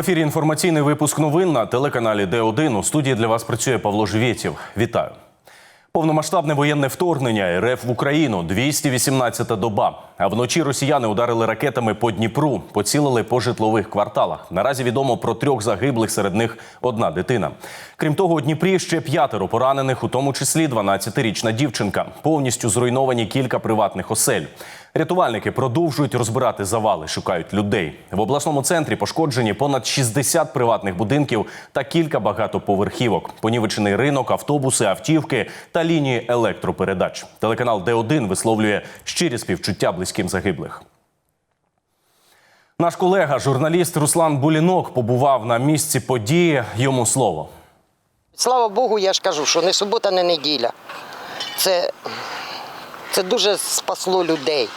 Ефірі інформаційний випуск новин на телеканалі Д1. У студії для вас працює Павло Жвєтєв. Вітаю. Повномасштабне воєнне вторгнення РФ в Україну 218-та доба. А вночі росіяни ударили ракетами по Дніпру, поцілили по житлових кварталах. Наразі відомо про трьох загиблих, серед них одна дитина. Крім того, у Дніпрі ще п'ятеро поранених, у тому числі 12-річна дівчинка. Повністю зруйновані кілька приватних осель. Рятувальники продовжують розбирати завали, шукають людей. В обласному центрі пошкоджені понад 60 приватних будинків та кілька багатоповерхівок. Понівечений ринок, автобуси, автівки та лінії електропередач. Телеканал Д1 висловлює щирі співчуття близьким загиблих. Наш колега, журналіст Руслан Булінок, побував на місці події. Йому слово. Слава Богу, я ж кажу, що не субота, не неділя. Це, це дуже спасло людей.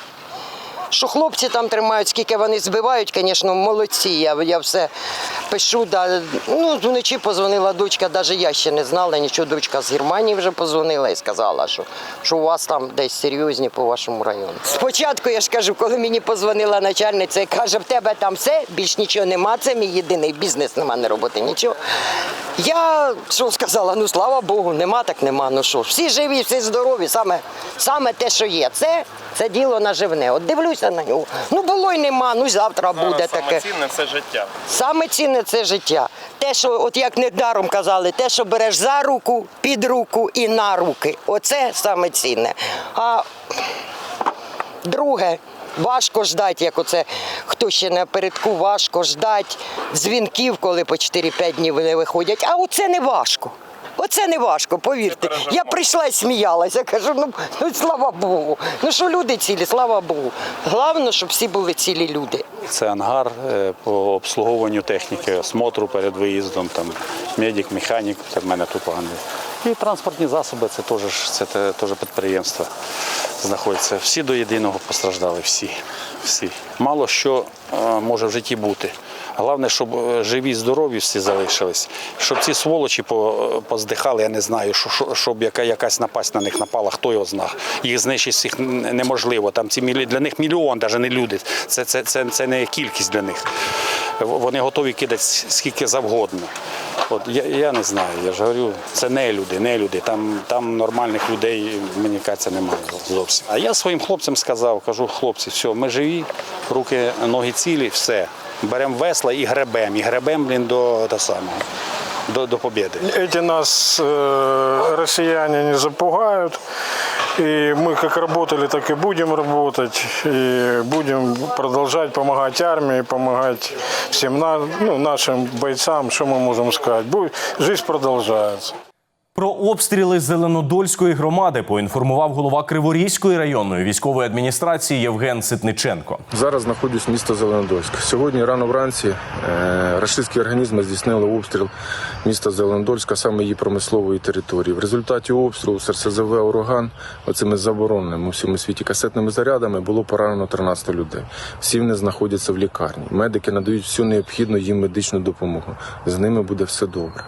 Що хлопці там тримають, скільки вони збивають, звісно, молодці. Я, я все пишу. Да. Ну, вночі позвонила дочка, навіть я ще не знала, нічого дочка з Германії вже позвонила і сказала, що, що у вас там десь серйозні по вашому району. Спочатку я ж кажу, коли мені позвонила начальниця і каже, в тебе там все, більш нічого нема, це мій єдиний бізнес, нема не роботи, нічого. Я що сказала, ну слава Богу, нема, так нема. Ну що, всі живі, всі здорові, саме, саме те, що є. Це, це діло наживне. От дивлюся на нього. Ну було й нема, ну завтра буде таке. цінне це життя. Саме цінне це життя. Те, що, от як недаром казали, те, що береш за руку, під руку і на руки. Оце саме цінне. А друге, важко ждати, як оце хто ще напередку, важко ждати дзвінків, коли по 4-5 днів не виходять. А оце не важко. Оце не важко, повірте. Я прийшла і сміялася. Кажу, ну, ну слава Богу. Ну що люди цілі, слава Богу. Головне, щоб всі були цілі люди. Це ангар е, по обслуговуванню техніки, осмотру перед виїздом, там медик, механік, це в мене тут погано. І транспортні засоби, це теж це теж підприємство знаходиться. Всі до єдиного постраждали, всі. всі. Мало що е, може в житті бути. Головне, щоб е, живі, здорові всі залишились, щоб ці сволочі по- поздихали, я не знаю, що- що- щоб яка, якась напасть на них напала, хто його зна. Їх знищити всіх неможливо. Там ці для них мільйон, навіть не люди. Це, це, це, це не кількість для них. Вони готові кидати скільки завгодно. От я, я не знаю, я ж говорю, це не люди, не люди. Там, там нормальних людей, мені кажеться, немає зовсім. А я своїм хлопцям сказав, кажу, хлопці, все, ми живі, руки, ноги цілі, все Беремо весла і гребем. І гребем, блін, до, до самого, до, до побєди. Эти нас э, россияне не запугают. И мы как работали, так и будем работать. И будем продолжать помогать армии, помогать всем на, ну, нашим бойцам, что мы можем сказать. Бу- Жизнь продолжается. Про обстріли Зеленодольської громади поінформував голова Криворізької районної військової адміністрації Євген Ситниченко. Зараз знаходжусь в місто Зеленодольськ. Сьогодні рано вранці е, рашистські організми здійснили обстріл міста Зеленодольська, саме її промислової території. В результаті обстрілу з РСЗВ Ураган оцими забороненими у всьому світі касетними зарядами було поранено 13 людей. Всі вони знаходяться в лікарні. Медики надають всю необхідну їм медичну допомогу. З ними буде все добре.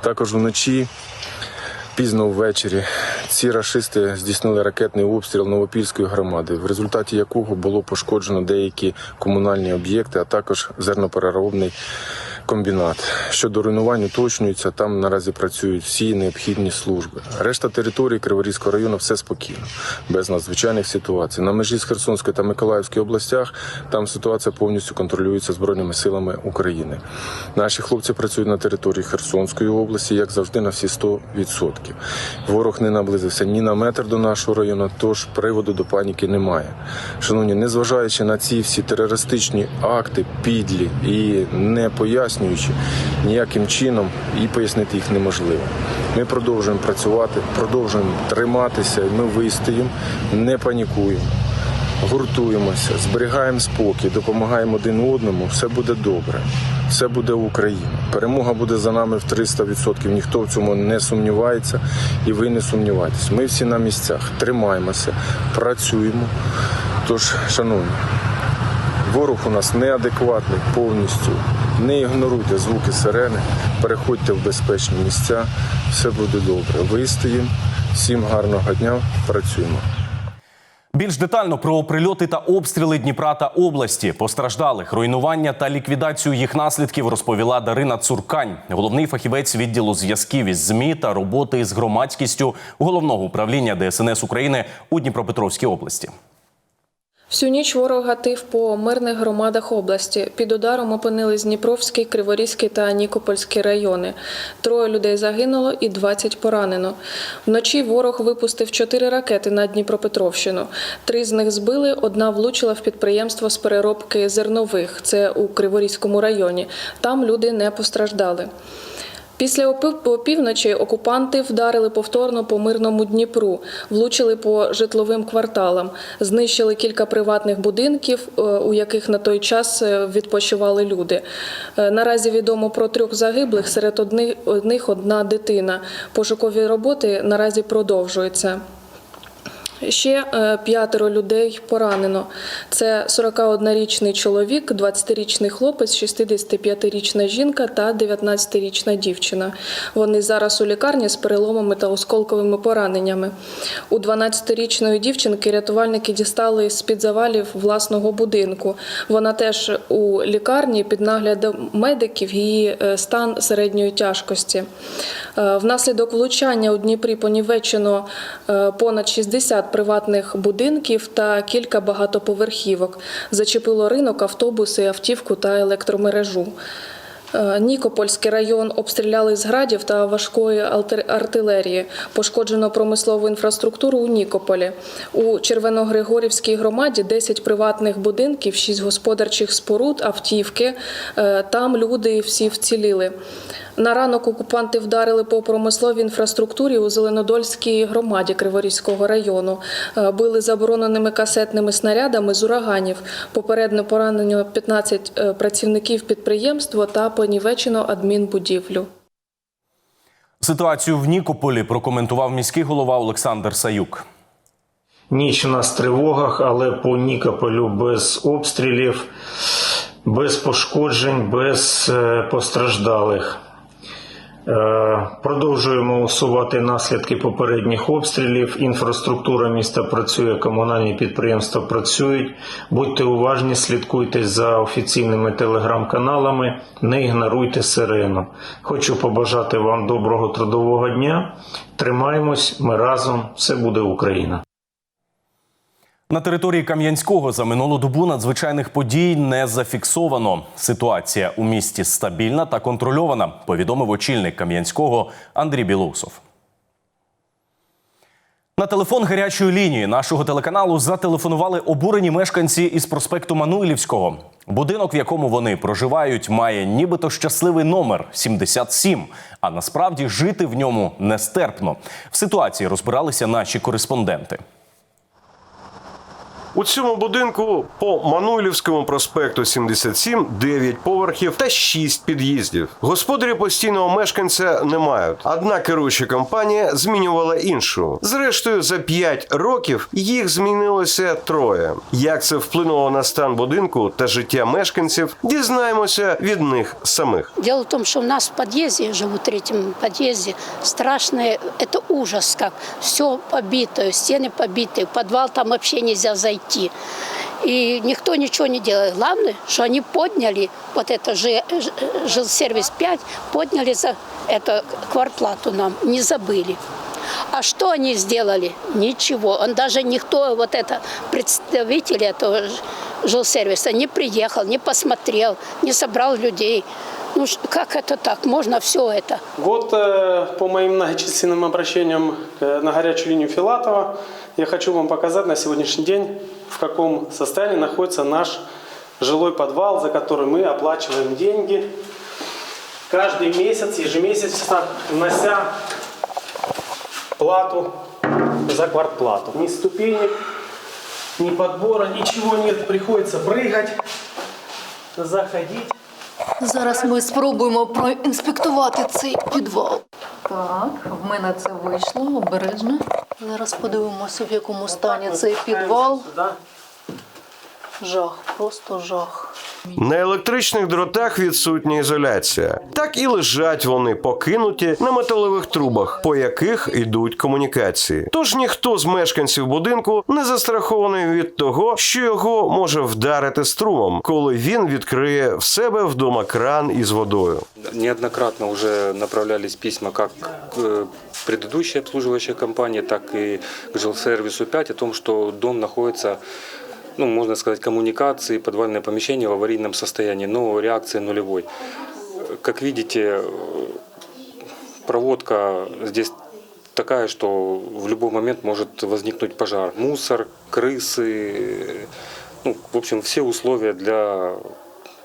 Також вночі. Пізно ввечері ці рашисти здійснили ракетний обстріл Новопільської громади, в результаті якого було пошкоджено деякі комунальні об'єкти, а також зернопереробний комбінат. Щодо руйнувань уточнюється, там наразі працюють всі необхідні служби. Решта території Криворізького району все спокійно, без надзвичайних ситуацій. На межі з Херсонської та Миколаївської областях там ситуація повністю контролюється збройними силами України. Наші хлопці працюють на території Херсонської області, як завжди, на всі 100%. Ворог не наблизився ні на метр до нашого району, тож приводу до паніки немає. Шановні, незважаючи на ці всі терористичні акти, підлі і не пояснюючи ніяким чином, і пояснити їх неможливо. Ми продовжуємо працювати, продовжуємо триматися, ми вистоїмо, не панікуємо. Гуртуємося, зберігаємо спокій, допомагаємо один одному. Все буде добре, все буде Україна. Перемога буде за нами в 300%. Ніхто в цьому не сумнівається, і ви не сумнівайтесь. Ми всі на місцях тримаємося, працюємо. Тож, шановні, ворог у нас неадекватний повністю. Не ігноруйте звуки сирени, переходьте в безпечні місця. Все буде добре. Вистоїмо. Всім гарного дня. Працюємо. Більш детально про прильоти та обстріли Дніпра та області, постраждалих, руйнування та ліквідацію їх наслідків розповіла Дарина Цуркань, головний фахівець відділу зв'язків із змі та роботи з громадськістю головного управління ДСНС України у Дніпропетровській області. Всю ніч ворог гатив по мирних громадах області. Під ударом опинились Дніпровський, Криворізький та Нікопольський райони. Троє людей загинуло і 20 поранено. Вночі ворог випустив чотири ракети на Дніпропетровщину. Три з них збили, одна влучила в підприємство з переробки зернових. Це у Криворізькому районі. Там люди не постраждали. Після опівночі окупанти вдарили повторно по мирному Дніпру, влучили по житловим кварталам, знищили кілька приватних будинків, е, у яких на той час е, відпочивали люди. Е, Наразі відомо про трьох загиблих, серед одних одна дитина. Пошукові роботи наразі продовжуються. Ще е, п'ятеро людей поранено. Це 41-річний чоловік, 20-річний хлопець, 65-річна жінка та 19-річна дівчина. Вони зараз у лікарні з переломами та осколковими пораненнями. У 12-річної дівчинки рятувальники дістали з-під завалів власного будинку. Вона теж у лікарні під наглядом медиків. Її е, стан середньої тяжкості. Е, Внаслідок влучання у Дніпрі понівечено е, понад 60 приватних будинків та кілька багатоповерхівок. Зачепило ринок, автобуси, автівку та електромережу. Е, Нікопольський район обстріляли з градів та важкої артилерії. Пошкоджено промислову інфраструктуру у Нікополі. У Червоногригорівській громаді 10 приватних будинків, 6 господарчих споруд, автівки. Там люди всі вціліли. На ранок окупанти вдарили по промисловій інфраструктурі у Зеленодольській громаді Криворізького району. Е, Били забороненими касетними снарядами з ураганів. Попередньо поранено 15 е, працівників підприємства та понівечено адмінбудівлю. Ситуацію в Нікополі прокоментував міський голова Олександр Саюк. Ніч у нас в тривогах, але по Нікополю без обстрілів, без пошкоджень, без е, постраждалих. Е, Продовжуємо усувати наслідки попередніх обстрілів. Інфраструктура міста працює, комунальні підприємства працюють. Будьте уважні, слідкуйте за офіційними телеграм-каналами, не ігноруйте сирену. Хочу побажати вам доброго трудового дня. Тримаємось, ми разом, все буде Україна. На території Кам'янського за минулу добу надзвичайних подій не зафіксовано. Ситуація у місті стабільна та контрольована, повідомив очільник Кам'янського Андрій Білоусов. На телефон гарячої лінії нашого телеканалу зателефонували обурені мешканці із проспекту Мануйлівського. Будинок, в якому вони проживають, має нібито щасливий номер 77, а насправді жити в ньому нестерпно. В ситуації розбиралися наші кореспонденти. У цьому будинку по Мануйлівському проспекту 77 9 поверхів та 6 під'їздів. Господарі постійного мешканця не мають. Одна керуюча компанія змінювала іншу. Зрештою, за 5 років їх змінилося троє. Як це вплинуло на стан будинку та життя мешканців, дізнаємося від них самих. Дело в том, что у нас в подъезде, я живу в третьем подъезде, страшное, это ужас как. Все побито, стены побиты, в подвал там вообще нельзя зайти. И никто ничего не делает. Главное, что они подняли, вот это же жилсервис 5, подняли за это квартплату нам, не забыли. А что они сделали? Ничего. Он даже никто, вот это представитель этого жилсервиса не приехал, не посмотрел, не собрал людей. Ну как это так? Можно все это? Вот э, по моим многочисленным обращениям на горячую линию Филатова я хочу вам показать на сегодняшний день, в каком состоянии находится наш жилой подвал, за который мы оплачиваем деньги каждый месяц, ежемесячно внося плату за квартплату. Ни ступенек, ни подбора, ничего нет. Приходится прыгать, заходить. Зараз ми спробуємо проінспектувати цей підвал. Так, в мене це вийшло обережно. Зараз подивимося, в якому стані цей підвал. Жах, просто жах. На електричних дротах відсутня ізоляція. Так і лежать вони покинуті на металевих трубах, по яких йдуть комунікації. Тож ніхто з мешканців будинку не застрахований від того, що його може вдарити струмом, коли він відкриє в себе вдома кран із водою. Неоднократно уже направлялись письма как к э, предыдущей обслуживающей компании, так и к жилсервису 5 о том, что дом находится, ну, можно сказать, коммуникации, подвальное помещение в аварийном состоянии, но реакция нулевой. Как видите, проводка здесь такая, что в любой момент может возникнуть пожар. Мусор, крысы, ну, в общем, все условия для,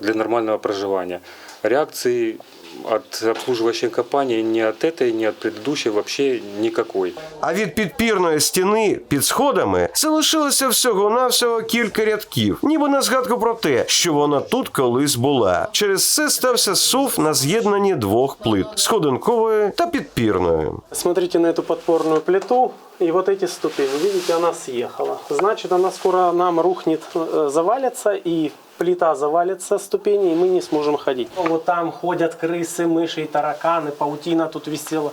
для нормального проживания. Реакции от обслуживающей компании ни от этой, ни от предыдущей вообще никакой. А від підпірної стіни під сходами залишилося всього-навсього кілька рядків, ніби на згадку про те, що вона тут колись була. Через це стався сув на з'єднанні двох плит сходинкової та підпірної. Смотрите на эту подпорную плиту и вот эти ступени. Видите, она съехала. Значит, она скоро нам рухнет, э, завалится и плита завалится с ступени, и мы не сможем ходить. Вот там ходят крысы, мыши и тараканы, паутина тут висела.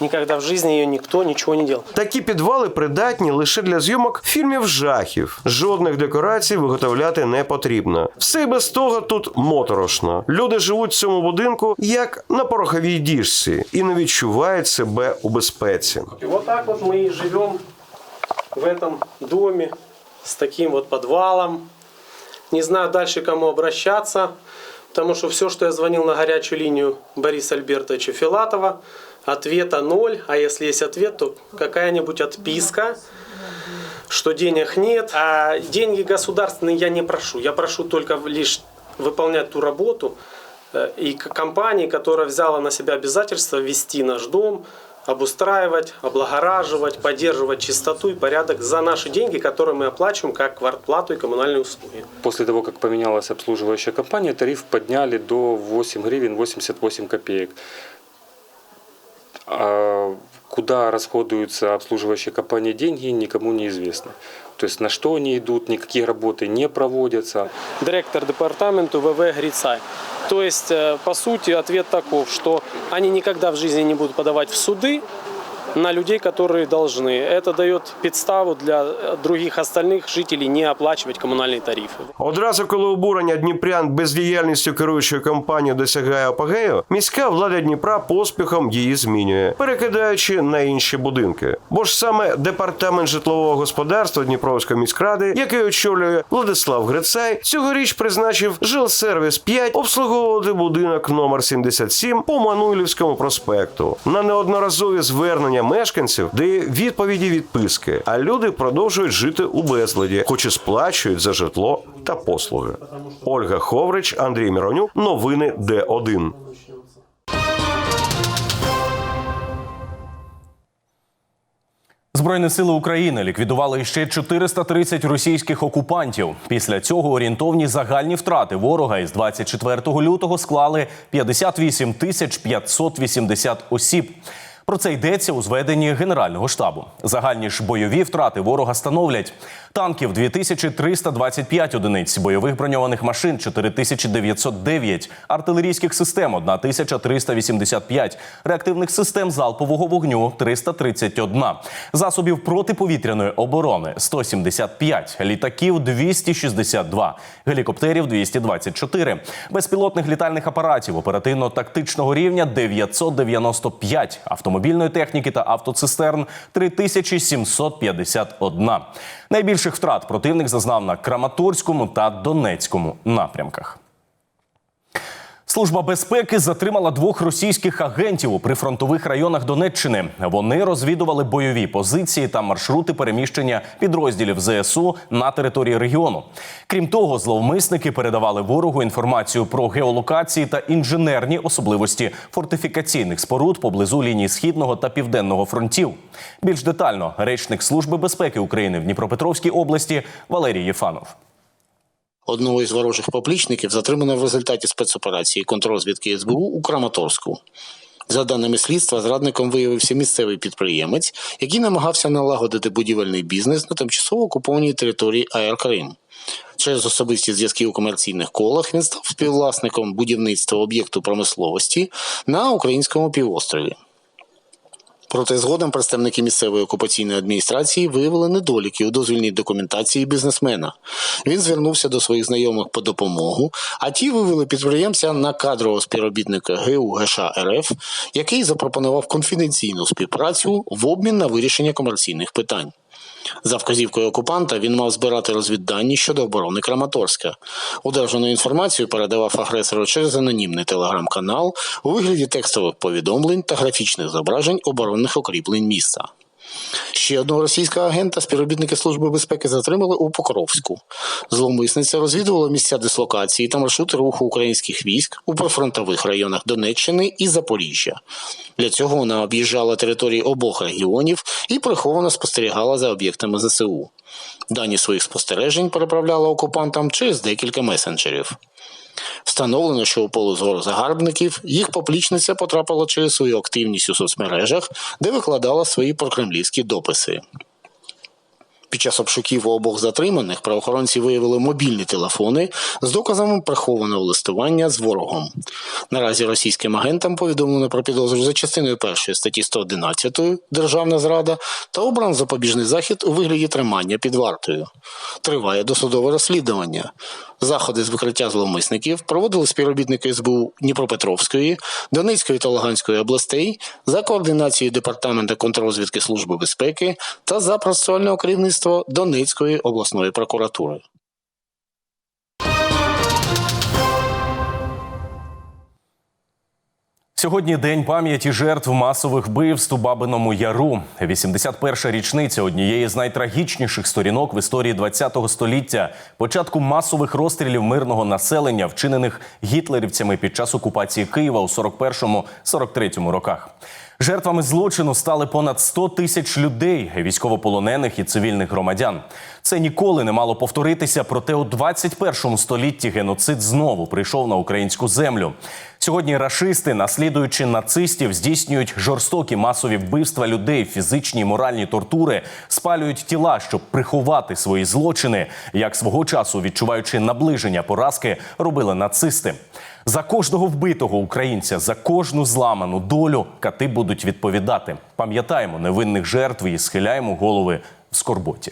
Никогда в жизни ее никто ничего не делал. Такі підвали придатні лише для зйомок фільмів жахів. Жодних декорацій виготовляти не потрібно. Все й без того тут моторошно. Люди живуть в цьому будинку як на пороховій діжці і не відчувають себе у безпеці. И вот так вот мы и живем в этом доме с таким вот подвалом. Не знаю дальше, кому обращаться, потому что все, что я звонил на горячую линию Бориса Альбертовича Филатова, ответа ноль, а если есть ответ, то какая-нибудь отписка, что денег нет. А деньги государственные я не прошу, я прошу только лишь выполнять ту работу, э, и компании, которая взяла на себя обязательство вести наш дом, обустраивать, облагораживать, поддерживать чистоту и порядок за наши деньги, которые мы оплачиваем как квартплату и коммунальные услуги. После того, как поменялась обслуживающая компания, тариф подняли до 8 гривен 88 копеек. А куда расходуются обслуживающие компании деньги, никому не известно. То есть на что они идут, никакие работы не проводятся. Директор департамента ВВ Грицай. То есть, э, по сути, ответ таков, что они никогда в жизни не будут подавать в суды на людей, которые должны. Это дает подставу для э, других остальных жителей не оплачивать коммунальные тарифы. Одразу, коли обурення дніпрян бездіяльністю керуючої компанії досягає апогею, міська влада Дніпра поспіхом її змінює, перекидаючи на інші будинки. Бо ж саме департамент житлового господарства Дніпровської міськради, який очолює Владислав Грицай, цьогоріч призначив жилсервіс 5 обслуговувати будинок номер 77 по Мануйлівському проспекту. На неодноразові звернення мешканців дає відповіді відписки, а люди продовжують жити у безладі, хоч і сплачують за житло та послуги. Ольга Ховрич, Андрій Міронюк. Новини Д1. Збройні сили України ліквідували ще 430 російських окупантів. Після цього орієнтовні загальні втрати ворога із 24 лютого склали 58 тисяч 580 осіб. Про це йдеться у зведенні Генерального штабу. Загальні ж бойові втрати ворога становлять танків 2325 одиниць, бойових броньованих машин 4909, артилерійських систем 1385, реактивних систем залпового вогню 331, засобів протиповітряної оборони 175, літаків 262, гелікоптерів 224, безпілотних літальних апаратів оперативно-тактичного рівня 995, автомобільної техніки та автоцистерн 3751. Найбільших втрат противник зазнав на Краматорському та Донецькому напрямках. Служба безпеки затримала двох російських агентів у прифронтових районах Донеччини. Вони розвідували бойові позиції та маршрути переміщення підрозділів ЗСУ на території регіону. Крім того, зловмисники передавали ворогу інформацію про геолокації та інженерні особливості фортифікаційних споруд поблизу лінії східного та південного фронтів. Більш детально речник Служби безпеки України в Дніпропетровській області Валерій Єфанов. Одного із ворожих поплічників затримано в результаті спецоперації контррозвідки СБУ у Краматорську. За даними слідства, зрадником виявився місцевий підприємець, який намагався налагодити будівельний бізнес на тимчасово окупованій території АЕР Крим. Через особисті зв'язки у комерційних колах він став співвласником будівництва об'єкту промисловості на українському півострові. Проте згодом представники місцевої окупаційної адміністрації виявили недоліки у дозвільній документації бізнесмена. Він звернувся до своїх знайомих по допомогу, а ті вивели підприємця на кадрового співробітника ГУ ГШ РФ, який запропонував конфіденційну співпрацю в обмін на вирішення комерційних питань. За вказівкою окупанта він мав збирати розвіддані щодо оборони Краматорська. Одержану інформацію передавав агресору через анонімний телеграм-канал у вигляді текстових повідомлень та графічних зображень оборонних укріплень міста. Ще одного російського агента співробітники Служби безпеки затримали у Покровську. Зловмисниця розвідувала місця дислокації та маршрути руху українських військ у прифронтових районах Донеччини і Запоріжжя. Для цього вона об'їжджала території обох регіонів і приховано спостерігала за об'єктами ЗСУ. Дані своїх спостережень переправляла окупантам через декілька месенджерів. Встановлено, що у поле зору загарбників їх поплічниця потрапила через свою активність у соцмережах, де викладала свої прокремлівські дописи. Під час обшуків у обох затриманих правоохоронці виявили мобільні телефони з доказами прихованого листування з ворогом. Наразі російським агентам повідомлено про підозру за частиною першої статті 111 Державна зрада та обран запобіжний захід у вигляді тримання під вартою. Триває досудове розслідування. Заходи з викриття зловмисників проводили співробітники СБУ Дніпропетровської, Донецької та Луганської областей за координацією Департаменту контррозвідки Служби безпеки та за процесуального керівництва Донецької обласної прокуратури. Сьогодні день пам'яті жертв масових вбивств у Бабиному Яру. 81-ша річниця однієї з найтрагічніших сторінок в історії ХХ століття, початку масових розстрілів мирного населення, вчинених гітлерівцями під час окупації Києва у 41-43 роках. Жертвами злочину стали понад 100 тисяч людей, військовополонених і цивільних громадян. Це ніколи не мало повторитися, проте у 21 столітті геноцид знову прийшов на українську землю. Сьогодні рашисти, наслідуючи нацистів, здійснюють жорстокі масові вбивства людей, фізичні і моральні тортури, спалюють тіла, щоб приховати свої злочини, як свого часу, відчуваючи наближення поразки, робили нацисти. За кожного вбитого українця, за кожну зламану долю кати будуть відповідати. Пам'ятаємо невинних жертв і схиляємо голови в скорботі.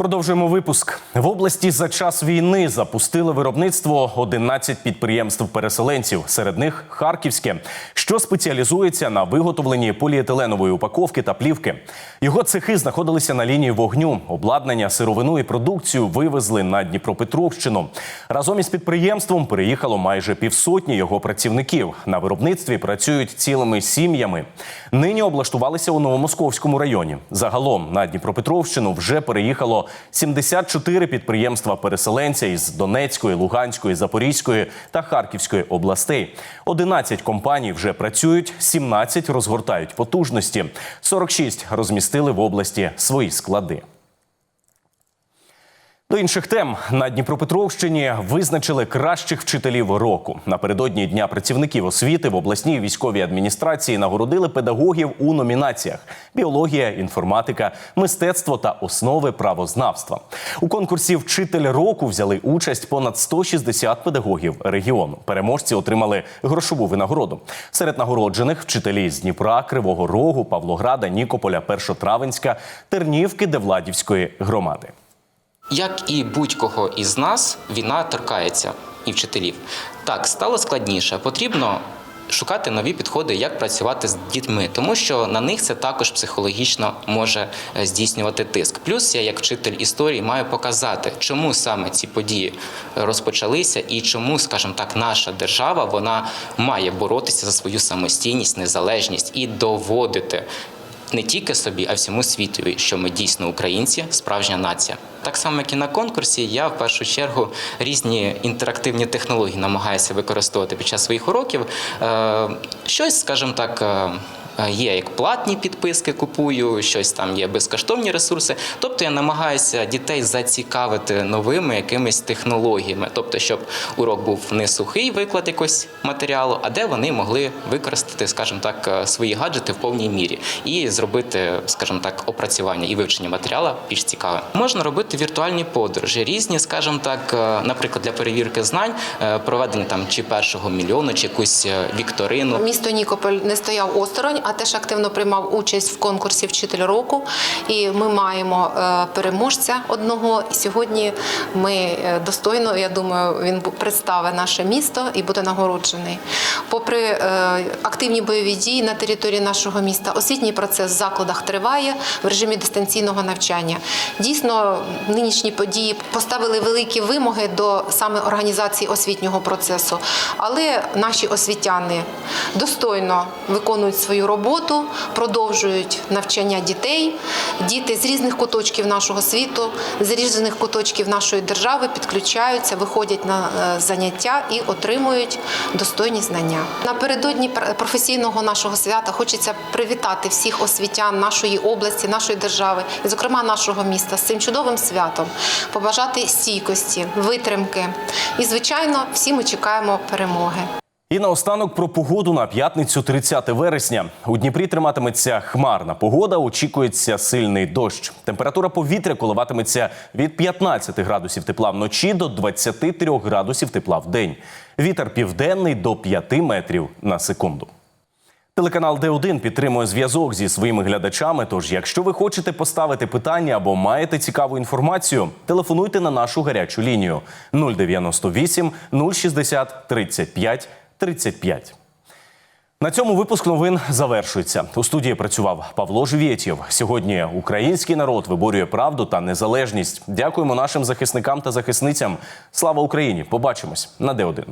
Продовжуємо випуск в області за час війни. Запустили виробництво 11 підприємств переселенців. Серед них Харківське, що спеціалізується на виготовленні поліетиленової упаковки та плівки. Його цехи знаходилися на лінії вогню. Обладнання, сировину і продукцію вивезли на Дніпропетровщину. Разом із підприємством переїхало майже півсотні його працівників. На виробництві працюють цілими сім'ями. Нині облаштувалися у Новомосковському районі. Загалом на Дніпропетровщину вже переїхало 74 підприємства переселенця із Донецької, Луганської, Запорізької та Харківської областей. 11 компаній вже працюють, 17 розгортають потужності, 46 розмістили в області свої склади. До інших тем на Дніпропетровщині визначили кращих вчителів року. Напередодні дня працівників освіти в обласній військовій адміністрації нагородили педагогів у номінаціях: біологія, інформатика, мистецтво та основи правознавства. У конкурсі Вчитель року взяли участь понад 160 педагогів регіону. Переможці отримали грошову винагороду. Серед нагороджених вчителі з Дніпра, Кривого Рогу, Павлограда, Нікополя, Першотравенська, Тернівки, Девладівської громади. Як і будь-кого із нас, війна торкається і вчителів. Так, стало складніше. Потрібно шукати нові підходи, як працювати з дітьми, тому що на них це також психологічно може е, здійснювати тиск. Плюс я, як вчитель історії, маю показати, чому саме ці події розпочалися і чому, скажімо так, наша держава вона має боротися за свою самостійність, незалежність і доводити не тільки собі, а всьому світові, що ми дійсно українці, справжня нація. Так само, як і на конкурсі, я в першу чергу різні інтерактивні технології намагаюся використовувати під час своїх уроків. Е, Щось, скажімо так. Е, Є як платні підписки, купую, щось там є безкоштовні ресурси. Тобто я намагаюся дітей зацікавити новими якимись технологіями, тобто, щоб урок був не сухий виклад якогось матеріалу, а де вони могли використати, скажімо так, е, свої гаджети в повній мірі і зробити, скажімо так, опрацювання і вивчення матеріалу більш цікавим. Можна робити віртуальні подорожі, різні, скажімо так, е, наприклад, для перевірки знань, проведення там чи першого мільйону, чи якусь вікторину. Місто Нікополь не стояв осторонь, а теж активно приймав участь в конкурсі Вчитель року. І ми маємо е, переможця одного. І сьогодні ми е, достойно, я думаю, він представить наше місто і буде нагороджений. Попри е, активні бойові дії на території нашого міста, освітній процес в закладах триває в режимі дистанційного навчання. Дійсно, нинішні події поставили великі вимоги до саме організації освітнього процесу, але наші освітяни достойно виконують свою роботу, продовжують навчання дітей. Діти з різних куточків нашого світу, з різних куточків нашої держави підключаються, виходять на е, заняття і отримують достойні знання. Напередодні пр- професійного нашого свята хочеться привітати всіх освітян нашої області, нашої держави, і, зокрема, нашого міста з цим чудовим святом, побажати стійкості, витримки. І, звичайно, всі ми чекаємо перемоги. І наостанок про погоду на п'ятницю 30 вересня. У Дніпрі триматиметься хмарна погода. Очікується сильний дощ. Температура повітря коливатиметься від 15 градусів тепла вночі до 23 градусів тепла в день. Вітер південний до 5 метрів на секунду. Телеканал Д1 підтримує зв'язок зі своїми глядачами. Тож, якщо ви хочете поставити питання або маєте цікаву інформацію, телефонуйте на нашу гарячу лінію 098 060 35 35. На цьому випуск новин завершується. У студії працював Павло Жвєтєв. Сьогодні український народ виборює правду та незалежність. Дякуємо нашим захисникам та захисницям. Слава Україні! Побачимось на Д1.